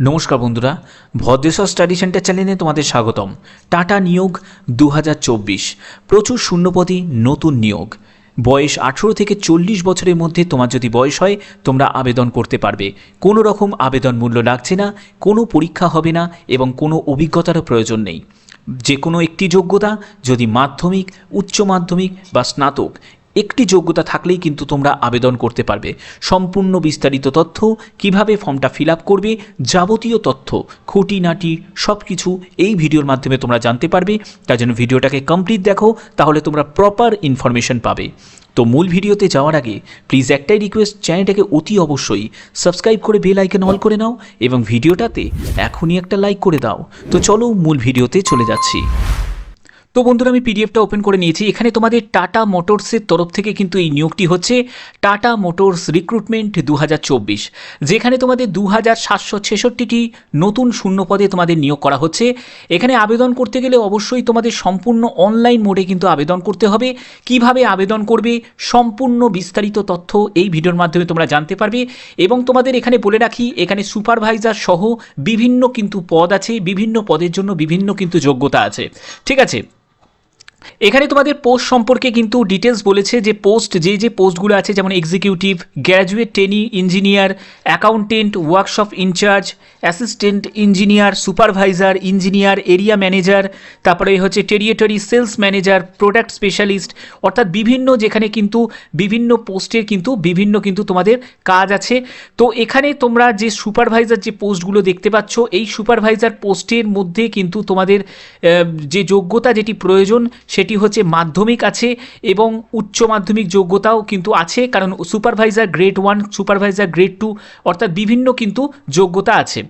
নমস্কার বন্ধুরা, Bhadreswar study centre চ্যানেলে তোমাদের স্বাগতম। টাটা নিয়োগ দু হাজার চব্বিশ, প্রচুর শূন্যপদী নতুন নিয়োগ। বয়স আঠেরো থেকে চল্লিশ বছরের মধ্যে তোমার যদি বয়স হয়, তোমরা আবেদন করতে পারবে। কোনো রকম আবেদন মূল্য লাগছে না, কোনো পরীক্ষা হবে না এবং কোনো অভিজ্ঞতারও প্রয়োজন নেই। যে কোনো একটি যোগ্যতা, যদি মাধ্যমিক, উচ্চ মাধ্যমিক বা স্নাতক একটি যোগ্যতা থাকলেই কিন্তু তোমরা আবেদন করতে পারবে। সম্পূর্ণ বিস্তারিত তথ্য, কীভাবে ফর্মটা ফিল করবে, যাবতীয় তথ্য খুঁটিনাটি সব কিছু এই ভিডিওর মাধ্যমে তোমরা জানতে পারবে। তার জন্য ভিডিওটাকে কমপ্লিট দেখো, তাহলে তোমরা প্রপার ইনফরমেশন পাবে। তো মূল ভিডিওতে যাওয়ার আগে, প্লিজ একটাই রিকোয়েস্ট, চ্যানেলটাকে অতি অবশ্যই সাবস্ক্রাইব করে বেল আইকন অল করে নাও এবং ভিডিওটাতে এখনই একটা লাইক করে দাও। তো চলো মূল ভিডিওতে চলে যাচ্ছি। তো বন্ধুরা, আমি পিডিএফটা ওপেন করে নিয়েছি। এখানে তোমাদের টাটা মোটরসের তরফ থেকে কিন্তু এই নিয়োগটি হচ্ছে টাটা মোটরস রিক্রুটমেন্ট দু হাজার চব্বিশ। যেখানে তোমাদের দু হাজার সাতশো ছেষট্টিটি নতুন শূন্য পদে তোমাদের নিয়োগ করা হচ্ছে। এখানে আবেদন করতে গেলে অবশ্যই তোমাদের সম্পূর্ণ অনলাইন মোডে কিন্তু আবেদন করতে হবে। কীভাবে আবেদন করবে, সম্পূর্ণ বিস্তারিত তথ্য এই ভিডিওর মাধ্যমে তোমরা জানতে পারবে। এবং তোমাদের এখানে বলে রাখি, এখানে সুপারভাইজার সহ বিভিন্ন কিন্তু পদ আছে, বিভিন্ন পদের জন্য বিভিন্ন কিন্তু যোগ্যতা আছে। ঠিক আছে? এখানে তোমাদের পোস্ট সম্পর্কে কিন্তু ডিটেলস বলেছে যে পোস্ট যে যে পোস্টগুলো আছে, যেমন executive graduate trainee engineer accountant workshop incharge assistant engineer supervisor engineer area manager তারপরে হচ্ছে territory sales manager product specialist অর্থাৎ বিভিন্ন যেখানে কিন্তু বিভিন্ন পোস্টের কিন্তু বিভিন্ন কিন্তু তোমাদের কাজ আছে। তো এখানে তোমরা যে সুপারভাইজার যে পোস্টগুলো দেখতে পাচ্ছ, এই সুপারভাইজার পোস্টের মধ্যে কিন্তু তোমাদের যে যোগ্যতা যেটি প্রয়োজন সেটি হচ্ছে মাধ্যমিক আছে এবং উচ্চ মাধ্যমিক যোগ্যতাও কিন্তু আছে, কারণ supervisor grade one, supervisor grade two, অর্থাৎ বিভিন্ন কিন্তু যোগ্যতা আছে।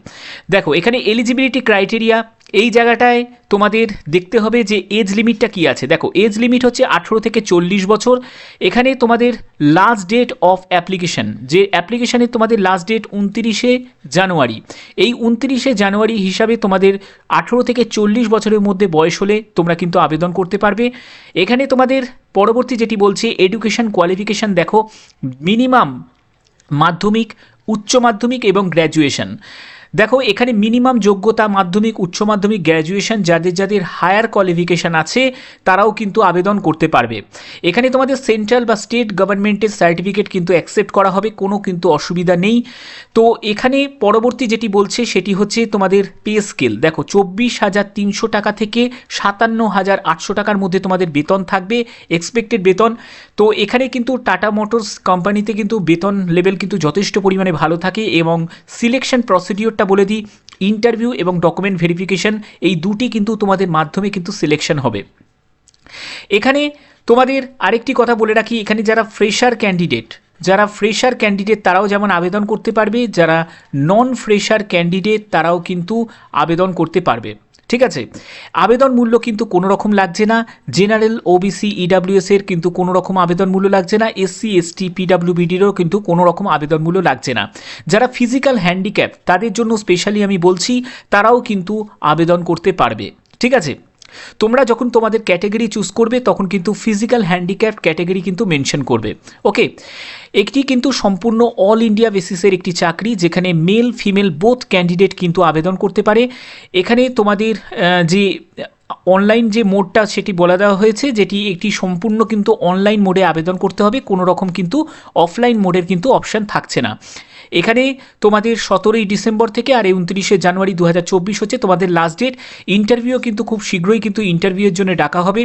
দেখো, এখানে এলিজিবিলিটি ক্রাইটেরিয়া এই জায়গাটায় তোমাদের দেখতে হবে যে এজ লিমিটটা কি আছে। দেখো, এজ লিমিট হচ্ছে আঠেরো থেকে চল্লিশ বছর। এখানে তোমাদের লাস্ট ডেট অফ অ্যাপ্লিকেশন যে অ্যাপ্লিকেশানে তোমাদের লাস্ট ডেট উনতিরিশে জানুয়ারি। এই উনতিরিশে জানুয়ারি হিসাবে তোমাদের আঠেরো থেকে চল্লিশ বছরের মধ্যে বয়স হলে তোমরা কিন্তু আবেদন করতে পারবে। এখানে তোমাদের পরবর্তী যেটি বলছে এডুকেশন কোয়ালিফিকেশান দেখো মিনিমাম মাধ্যমিক, উচ্চ মাধ্যমিক এবং গ্র্যাজুয়েশন দেখো, এখানে মিনিমাম যোগ্যতা মাধ্যমিক, উচ্চ মাধ্যমিক গ্র্যাজুয়েশন যাদের যাদের হায়ার কোয়ালিফিকেশান আছে, তারাও কিন্তু আবেদন করতে পারবে। এখানে তোমাদের সেন্ট্রাল বা স্টেট গভর্নমেন্টের সার্টিফিকেট কিন্তু অ্যাকসেপ্ট করা হবে, কোনো কিন্তু অসুবিধা নেই। তো এখানে পরবর্তী যেটি বলছে, সেটি হচ্ছে তোমাদের পে স্কেল দেখো, চব্বিশ হাজার তিনশো টাকা থেকে সাতান্ন হাজার আটশো টাকার মধ্যে তোমাদের বেতন থাকবে এক্সপেক্টেড বেতন। তো এখানে কিন্তু টাটা মোটরস কোম্পানিতে কিন্তু বেতন লেভেল কিন্তু যথেষ্ট পরিমাণে ভালো থাকে এবং সিলেকশন প্রসিডিওরটা বলে দিই ইন্টারভিউ এবং ডকুমেন্ট ভেরিফিকেশন এই দুটি কিন্তু তোমাদের মাধ্যমে কিন্তু সিলেকশন হবে। এখানে তোমাদের আরেকটি কথা বলে রাখি, এখানে যারা ফ্রেশার ক্যান্ডিডেট যারা ফ্রেশার ক্যান্ডিডেট তারাও যেমন আবেদন করতে পারবে, যারা নন ফ্রেশার ক্যান্ডিডেট তারাও কিন্তু আবেদন করতে পারবে। ঠিক আছে? আবেদন মূল্য কিন্তু কোনো রকম লাগছে না। জেনারেল ওবিসি ইডাব্লিউএস এর কিন্তু কোনো রকম আবেদন মূল্য লাগছে না। এসসি এসটি পিডাব্লিউবিডিরও কিন্তু কোনো রকম আবেদন মূল্য লাগছে না। যারা ফিজিক্যাল হ্যান্ডিক্যাপ তাদের জন্য স্পেশালি আমি বলছি, তারাও কিন্তু আবেদন করতে পারবে। ঠিক আছে? তোমরা যখন তোমাদের ক্যাটেগরি চুজ করবে, তখন কিন্তু ফিজিক্যাল হ্যান্ডিক্যাপ ক্যাটাগরি কিন্তু মেনশন করবে। ওকে? একটি কিন্তু সম্পূর্ণ অল ইন্ডিয়া বেসিসের একটি চাকরি, যেখানে মেল, ফিমেল, বোথ ক্যান্ডিডেট কিন্তু আবেদন করতে পারে। এখানে তোমাদের যে অনলাইন যে মোডটা সেটি বলা দেওয়া হয়েছে, যেটি একটি সম্পূর্ণ কিন্তু অনলাইন মোডে আবেদন করতে হবে, কোনো রকম কিন্তু অফলাইন মোডের কিন্তু অপশান থাকছে না। এখানে তোমাদের সতেরোই ডিসেম্বর থেকে আর উনত্রিশে জানুয়ারি দু হাজার চব্বিশ হচ্ছে তোমাদের লাস্ট ডেট ইন্টারভিউ কিন্তু খুব শীঘ্রই কিন্তু ইন্টারভিউয়ের জন্য ডাকা হবে।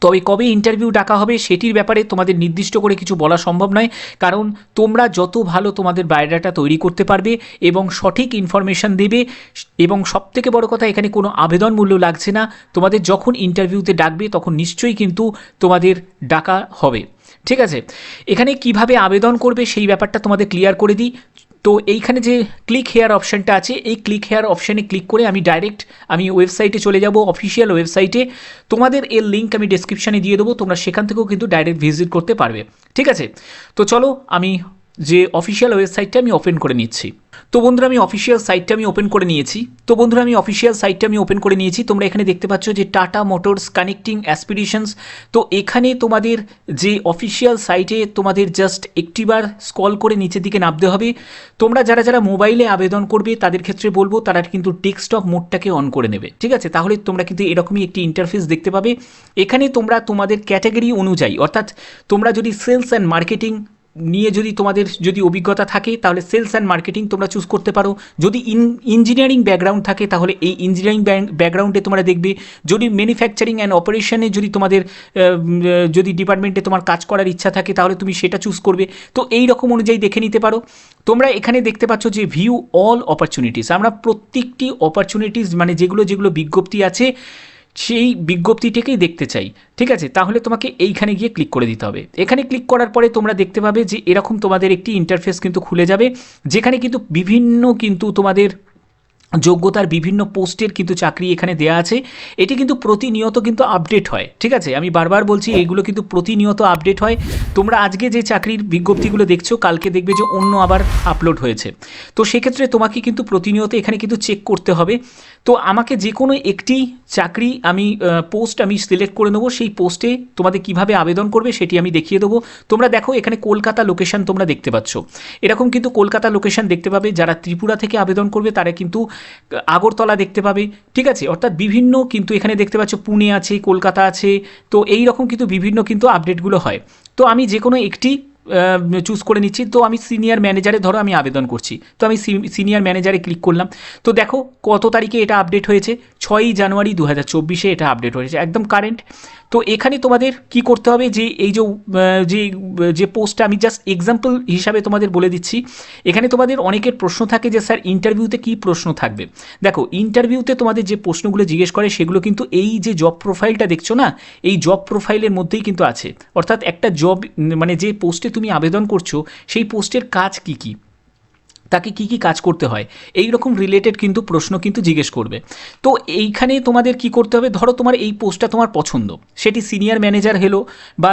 তবে কবে ইন্টারভিউ ডাকা হবে সেটির ব্যাপারে তোমাদের নির্দিষ্ট করে কিছু বলা সম্ভব নয়। কারণ তোমরা যত ভালো তোমাদের বায়োডাটা তৈরি করতে পারবে এবং সঠিক ইনফরমেশান দেবে এবং সবথেকে বড় কথা এখানে কোনো আবেদন মূল্য লাগছে না। তোমাদের যখন ইন্টারভিউতে ডাকবে তখন নিশ্চয়ই কিন্তু তোমাদের ডাকা হবে। ঠিক আছে? এখানে কীভাবে আবেদন করবে সেই ব্যাপারটা তোমাদের ক্লিয়ার করে দিই। তো এইখানে যে ক্লিক হেয়ার অপশানটা আছে, এই ক্লিক হেয়ার অপশানে ক্লিক করে আমি ডাইরেক্ট আমি ওয়েবসাইটে চলে যাব অফিসিয়াল ওয়েবসাইটে তোমাদের এর লিঙ্ক আমি ডিসক্রিপশানে দিয়ে দেবো, তোমরা সেখান থেকেও কিন্তু ডাইরেক্ট ভিজিট করতে পারবে। ঠিক আছে? তো চলো আমি যে অফিসিয়াল ওয়েবসাইটটা আমি ওপেন করে নিচ্ছি। তো বন্ধুরা, আমি অফিসিয়াল সাইটটা আমি ওপেন করে নিয়েছি। তো বন্ধুরা, আমি অফিসিয়াল সাইটটা আমি ওপেন করে নিয়েছি। তোমরা এখানে দেখতে পাচ্ছ যে টাটা মোটরস কানেক্টিং অ্যাসপিরেশনস তো এখানে তোমাদের যে অফিসিয়াল সাইটে তোমাদের জাস্ট একটিবার স্কল করে নিচের দিকে নামতে হবে। তোমরা যারা যারা মোবাইলে আবেদন করবে, তাদের ক্ষেত্রে বলব, তারা কিন্তু ডেস্কটপ মোডটাকে অন করে নেবে। ঠিক আছে? তাহলে তোমরা কিন্তু এরকমই একটি ইন্টারফেস দেখতে পাবে। এখানে তোমরা তোমাদের ক্যাটাগরি অনুযায়ী, অর্থাৎ তোমরা যদি সেলস অ্যান্ড মার্কেটিং নিয়ে যদি তোমাদের যদি অভিজ্ঞতা থাকে, তাহলে সেলস অ্যান্ড মার্কেটিং তোমরা চুজ করতে পারো। যদি ইন ইঞ্জিনিয়ারিং ব্যাকগ্রাউন্ড থাকে, তাহলে এই ইঞ্জিনিয়ারিং ব্যাকগ্রাউন্ডে তোমরা দেখবে। যদি ম্যানুফ্যাকচারিং অ্যান্ড অপারেশনে যদি তোমাদের যদি ডিপার্টমেন্টে তোমার কাজ করার ইচ্ছা থাকে, তাহলে তুমি সেটা চুজ করবে। তো এই রকম অনুযায়ী দেখে নিতে পারো। তোমরা এখানে দেখতে পাচ্ছ যে ভিউ অল অপরচুনিটিস আমরা প্রত্যেকটি অপরচুনিটিস মানে যেগুলো যেগুলো বিজ্ঞপ্তি আছে সেই বিজ্ঞপ্তিটিকেই দেখতে চাই। ঠিক আছে? তাহলে তোমাকে এইখানে গিয়ে ক্লিক করে দিতে হবে। এখানে ক্লিক করার পরে তোমরা দেখতে পাবে যে এরকম তোমাদের একটি ইন্টারফেস কিন্তু খুলে যাবে, যেখানে কিন্তু বিভিন্ন কিন্তু তোমাদের যোগ্যতার বিভিন্ন পোস্টের কিন্তু চাকরি এখানে দেওয়া আছে। এটি কিন্তু প্রতিনিয়ত কিন্তু আপডেট হয়, ঠিক আছে? আমি বারবার বলছি এইগুলো কিন্তু প্রতিনিয়ত আপডেট হয়। তোমরা আজকে যে চাকরির বিজ্ঞপ্তিগুলো দেখছ, কালকে দেখবে যে অন্য আবার আপলোড হয়েছে। তো সেক্ষেত্রে তোমাকে কিন্তু প্রতিনিয়ত এখানে কিন্তু চেক করতে হবে। তো আমাকে যে কোনো একটি চাকরি আমি পোস্ট আমি সিলেক্ট করে নেব, সেই পোস্টে তোমাদের কীভাবে আবেদন করবে সেটি আমি দেখিয়ে দেবো। তোমরা দেখো, এখানে কলকাতা লোকেশন তোমরা দেখতে পাচ্ছ। এরকম কিন্তু কলকাতা লোকেশান দেখতে পাবে। যারা ত্রিপুরা থেকে আবেদন করবে, তারা কিন্তু আগরতলা দেখতে পাবে। ঠিক আছে? অর্থাৎ বিভিন্ন কিন্তু এখানে দেখতে পাচ্ছ পুনে আছে, কলকাতা আছে। তো এই রকম কিন্তু বিভিন্ন কিন্তু আপডেটগুলো হয়। তো আমি যে কোনো একটি চুজ করে নিচ্ছি। তো আমি সিনিয়র ম্যানেজারে ধরো আমি আবেদন করছি। তো আমি সিনিয়র ম্যানেজারে ক্লিক করলাম। তো দেখো কত তারিখে এটা আপডেট হয়েছে? ছয়ই জানুয়ারি দু হাজার চব্বিশে এটা আপডেট হয়েছে। একদম কারেন্ট তো এখানে তোমাদের কি করতে হবে? যে এই যে যে পোস্টটা আমি জাস্ট এক্সাম্পল হিসাবে তোমাদের বলে দিচ্ছি। এখানে তোমাদের অনেকের প্রশ্ন থাকে যে, স্যার ইন্টারভিউতে কি প্রশ্ন থাকবে? দেখো ইন্টারভিউতে তোমাদের যে প্রশ্নগুলো জিজ্ঞেস করে, সেগুলো কিন্তু এই যে জব প্রোফাইলটা দেখছ না, এই জব প্রোফাইলের মধ্যেই কিন্তু আছে। অর্থাৎ একটা জব মানে যে পোস্টে তুমি আবেদন করছ, সেই পোস্টের কাজ কি কী? তাকে কি কি কাজ করতে হয়? এই রকম রিলেটেড কিন্তু প্রশ্ন কিন্তু জিজ্ঞেস করবে। তো এইখানে তোমাদের কি করতে হবে? ধরো তোমার এই পোস্টটা তোমার পছন্দ। সেটি সিনিয়র ম্যানেজার হলো বা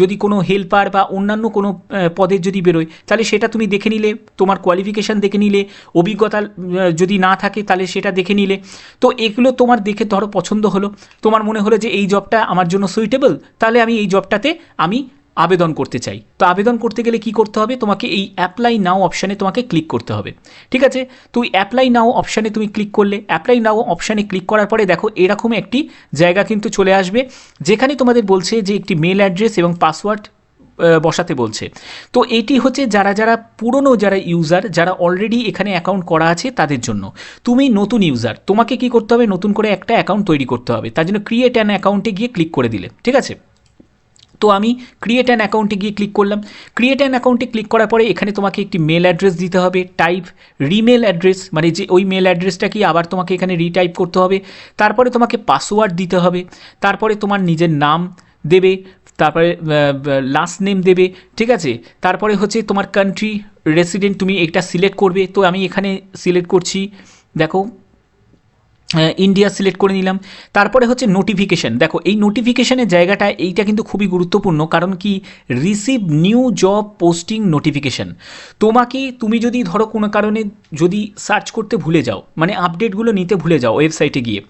যদি কোনো হেল্পার বা অন্যান্য কোনো পদের যদি বেরোয়, তাহলে সেটা তুমি দেখে নিলে। তোমার কোয়ালিফিকেশান দেখে নিলে। অভিজ্ঞতা যদি না থাকে, তাহলে সেটা দেখে নিলে। তো এগুলো তোমার দেখে ধরো পছন্দ হলো। তোমার মনে হলো যে এই জবটা আমার জন্য সুইটেবল তাহলে আমি এই জবটাতে আমি আবেদন করতে চাই। তো আবেদন করতে গেলে কি করতে হবে? তোমাকে এই অ্যাপ্লাই নাও অপশানে তোমাকে ক্লিক করতে হবে। ঠিক আছে? তুই অ্যাপ্লাই নাও অপশানে তুমি ক্লিক করলে অ্যাপ্লাই নাও অপশানে ক্লিক করার পরে দেখো এরকম একটি জায়গা কিন্তু চলে আসবে, যেখানে তোমাদের বলছে যে একটি মেল অ্যাড্রেস এবং পাসওয়ার্ড বসাতে বলছে। তো এটি হচ্ছে যারা যারা পুরনো যারা ইউজার যারা অলরেডি এখানে অ্যাকাউন্ট করা আছে তাদের জন্য। তুমি নতুন ইউজার তোমাকে কি করতে হবে? নতুন করে একটা অ্যাকাউন্ট তৈরি করতে হবে। তার জন্য ক্রিয়েট অ্যান অ্যাকাউন্টে গিয়ে ক্লিক করে দিলে। ঠিক আছে? তো আমি ক্রিয়েট অ্যান অ্যাকাউন্টে গিয়ে ক্লিক করলাম। ক্রিয়েট অ্যান অ্যাকাউন্টে ক্লিক করার পরে এখানে তোমাকে একটি মেল অ্যাড্রেস দিতে হবে। টাইপ রিমেল অ্যাড্রেস মানে যে ওই মেল অ্যাড্রেসটা কি আবার তোমাকে এখানে রিটাইপ করতে হবে। তারপরে তোমাকে পাসওয়ার্ড দিতে হবে। তারপরে তোমার নিজের নাম দেবে, তারপরে লাস্ট নেম দেবে, ঠিক আছে? তারপরে হচ্ছে তোমার কান্ট্রি রেসিডেন্ট তুমি এটা সিলেক্ট করবে। তো আমি এখানে সিলেক্ট করছি। দেখো ইন্ডিয়া সিলেক্ট করে নিলাম। তারপরে হচ্ছে নোটিফিকেশান দেখো, এই নোটিফিকেশানের জায়গাটা এইটা কিন্তু খুবই গুরুত্বপূর্ণ, কারণ কি? Receive new job posting notification তোমাকে, তুমি যদি ধরো কোনো কারণে যদি সার্চ করতে ভুলে যাও মানে আপডেটগুলো নিতে ভুলে যাও ওয়েবসাইটে গিয়ে,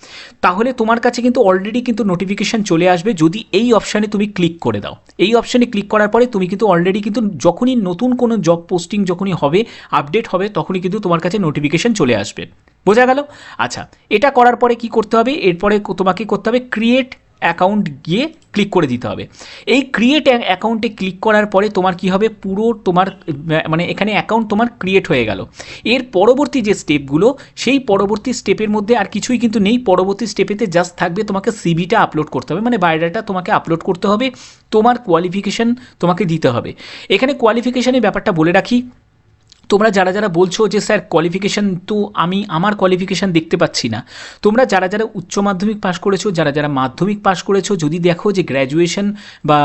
তাহলে তোমার কাছে কিন্তু অলরেডি কিন্তু নোটিফিকেশান চলে আসবে যদি এই অপশানে তুমি ক্লিক করে দাও। এই অপশানে ক্লিক করার পরে তুমি কিন্তু অলরেডি কিন্তু যখনই নতুন কোনো জব পোস্টিং যখনই হবে আপডেট হবে, তখনই কিন্তু তোমার কাছে নোটিফিকেশান চলে আসবে। বোঝা গেল? আচ্ছা এটা করার পরে কি করতে হবে? এরপরে তোমাকে করতে হবে ক্রিয়েট অ্যাকাউন্ট গিয়ে ক্লিক করে দিতে হবে। এই ক্রিয়েট অ্যাকাউন্টে ক্লিক করার পরে তোমার কি হবে? পুরো তোমার মানে এখানে অ্যাকাউন্ট তোমার ক্রিয়েট হয়ে গেল। এর পরবর্তী যে স্টেপগুলো সেই পরবর্তী স্টেপের মধ্যে আর কিছুই কিন্তু নেই। পরবর্তী স্টেপেতে জাস্ট থাকবে তোমাকে সিভিটা আপলোড করতে হবে। মানে বায়োডাটা তোমাকে আপলোড করতে হবে। তোমার কোয়ালিফিকেশান তোমাকে দিতে হবে। এখানে কোয়ালিফিকেশানের ব্যাপারটা বলে রাখি। তোমরা যারা যারা বলছো যে, স্যার কোয়ালিফিকেশান তো আমি আমার কোয়ালিফিকেশান দেখতে পাচ্ছি না। তোমরা যারা যারা উচ্চ মাধ্যমিক পাশ করেছ, যারা যারা মাধ্যমিক পাশ করেছ, যদি দেখো যে গ্র্যাজুয়েশন বা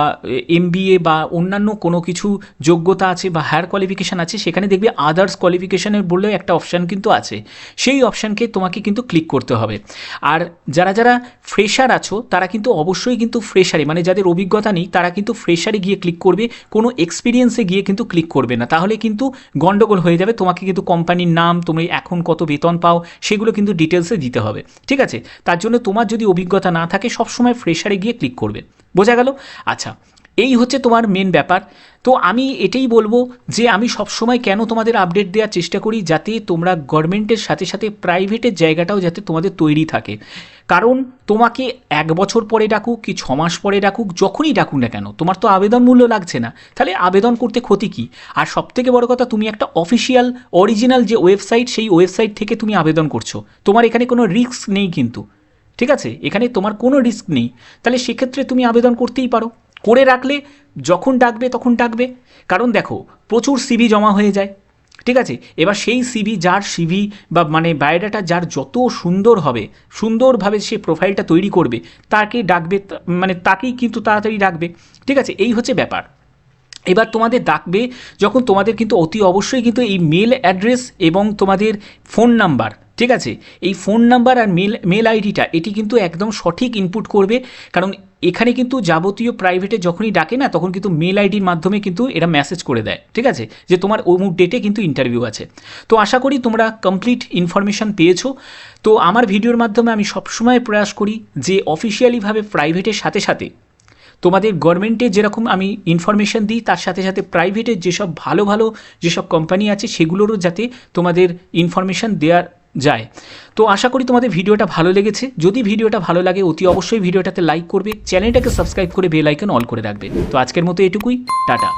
এম বা অন্যান্য কোনো কিছু যোগ্যতা আছে বা হায়ার কোয়ালিফিকেশান আছে, সেখানে দেখবে আদার্স কোয়ালিফিকেশানের বললেও একটা অপশান কিন্তু আছে। সেই অপশানকে তোমাকে কিন্তু ক্লিক করতে হবে। আর যারা যারা ফ্রেশার আছো, তারা কিন্তু অবশ্যই কিন্তু ফ্রেশারে মানে যাদের অভিজ্ঞতা নেই, তারা কিন্তু ফ্রেশারে গিয়ে ক্লিক করবে, কোনো এক্সপিরিয়েন্সে গিয়ে কিন্তু ক্লিক করবে না। তাহলে কিন্তু গন্ডগোল হয়ে যাবে, তোমাকে কিন্তু কোম্পানির নাম, তুমি এখন কত বেতন পাও, সেগুলো কিন্তু ডিটেলসে দিতে হবে, ঠিক আছে? তার জন্য তোমার যদি অভিজ্ঞতা না থাকে, সবসময় ফ্রেশারে গিয়ে ক্লিক করবে, বোঝা গেল? আচ্ছা এই হচ্ছে তোমার মেন ব্যাপার। তো আমি এটাই বলব যে আমি সবসময় কেন তোমাদের আপডেট দেওয়ার চেষ্টা করি যাতে তোমরা গভর্নমেন্টের সাথে সাথে প্রাইভেটের জায়গাটাও যাতে তোমাদের তৈরি থাকে। কারণ তোমাকে এক বছর পরে ডাকুক কি ছ মাস পরে ডাকুক, যখনই ডাকুক না কেন, তোমার তো আবেদন মূল্য লাগছে না। তাহলে আবেদন করতে ক্ষতি কী? আর সবথেকে বড় কথা, তুমি একটা অফিসিয়াল অরিজিনাল যে ওয়েবসাইট সেই ওয়েবসাইট থেকে তুমি আবেদন করছ। তোমার এখানে কোনো রিস্ক নেই কিন্তু। ঠিক আছে? এখানে তোমার কোনো রিস্ক নেই। তাহলে সেক্ষেত্রে তুমি আবেদন করতেই পারো। করে রাখলে, যখন ডাকবে, তখন ডাকবে। কারণ দেখো, প্রচুর সিভি জমা হয়ে যায়। ঠিক আছে? এবার সেই সিভি যার সিভি বা মানে বায়োডাটা যার যত সুন্দর হবে, সুন্দরভাবে সে প্রোফাইলটা তৈরি করবে, তাকে ডাকবে মানে তাকেই কিন্তু তাড়াতাড়ি ডাকবে। ঠিক আছে? এই হচ্ছে ব্যাপার। এবার তোমাদের ডাকবে, যখন তোমাদের কিন্তু অতি অবশ্যই কিন্তু এই মেল অ্যাড্রেস এবং তোমাদের ফোন নাম্বার ঠিক আছে? এই ফোন নাম্বার আর মেল মেল আইডিটা এটি কিন্তু একদম সঠিক ইনপুট করবে। কারণ এখানে কিন্তু যাবতীয় প্রাইভেটে যখনই ডাকে না, তখন কিন্তু মেল আইডির মাধ্যমে কিন্তু এরা মেসেজ করে দেয়। ঠিক আছে? যে তোমার অমুক ডেটে কিন্তু ইন্টারভিউ আছে। তো আশা করি তোমরা কমপ্লিট ইনফরমেশন পেয়েছ। তো আমার ভিডিওর মাধ্যমে আমি সবসময় প্রয়াস করি যে অফিসিয়ালিভাবে প্রাইভেটের সাথে সাথে তোমাদের গভর্নমেন্টে যেরকম আমি ইনফরমেশন দিই, তার সাথে সাথে প্রাইভেটের যেসব ভালো ভালো যেসব কোম্পানি আছে, সেগুলোরও যাতে তোমাদের ইনফরমেশন দেওয়ার যায়। তো আশা করি তোমাদের ভিডিওটা ভালো লেগেছে। যদি ভিডিওটা ভালো লাগে, অতি অবশ্যই ভিডিওটাতে লাইক করবে। চ্যানেলটাকে সাবস্ক্রাইব করে বেল আইকন অল করে রাখবে। তো আজকের মতো এটুকুই। টাটা।